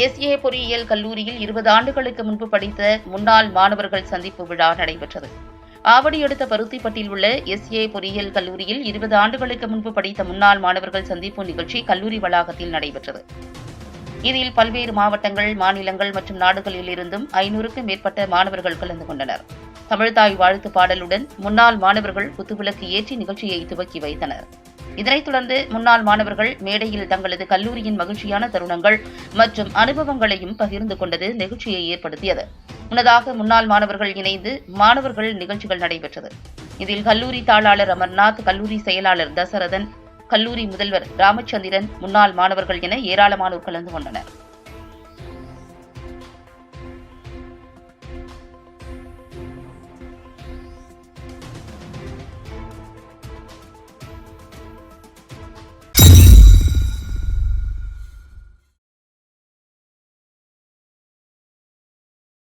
S A பொறியியல் கல்லூரியில் இருபது ஆண்டுகளுக்கு முன்பு படித்த முன்னாள் மாணவர்கள் சந்திப்பு விழா நடைபெற்றது. ஆவடி அடுத்த பருத்திப்பட்டில் உள்ள எஸ்ஏ பொறியியல் கல்லூரியில் இருபது ஆண்டுகளுக்கு முன்பு படித்த முன்னாள் மாணவர்கள் சந்திப்பு நிகழ்ச்சி கல்லூரி வளாகத்தில் நடைபெற்றது. இதில் பல்வேறு மாவட்டங்கள் மாநிலங்கள் மற்றும் நாடுகளில் இருந்தும் ஐநூறுக்கும் மேற்பட்ட மாணவர்கள் கலந்து கொண்டனர். தமிழ்தாய் வாழ்த்து பாடலுடன் முன்னாள் மாணவர்கள் குத்துவிளக்கு ஏற்றி நிகழ்ச்சியை துவக்கி வைத்தனர். இதனைத் தொடர்ந்து முன்னாள் மாணவர்கள் மேடையில் தங்களது கல்லூரியின் மகிழ்ச்சியான தருணங்கள் மற்றும் அனுபவங்களையும் பகிர்ந்து கொண்டது நிகழ்ச்சியை ஏற்படுத்தியது. முன்னதாக முன்னாள் மாணவர்கள் இணைந்து மாணவர்கள் நிகழ்ச்சிகள் நடைபெற்றது. இதில் கல்லூரி தாளாளர் அமர்நாத் கல்லூரி செயலாளர் தசரதன் கல்லூரி முதல்வர் ராமச்சந்திரன் முன்னாள் மாணவர்கள் என ஏராளமானோர் கலந்து கொண்டனர்.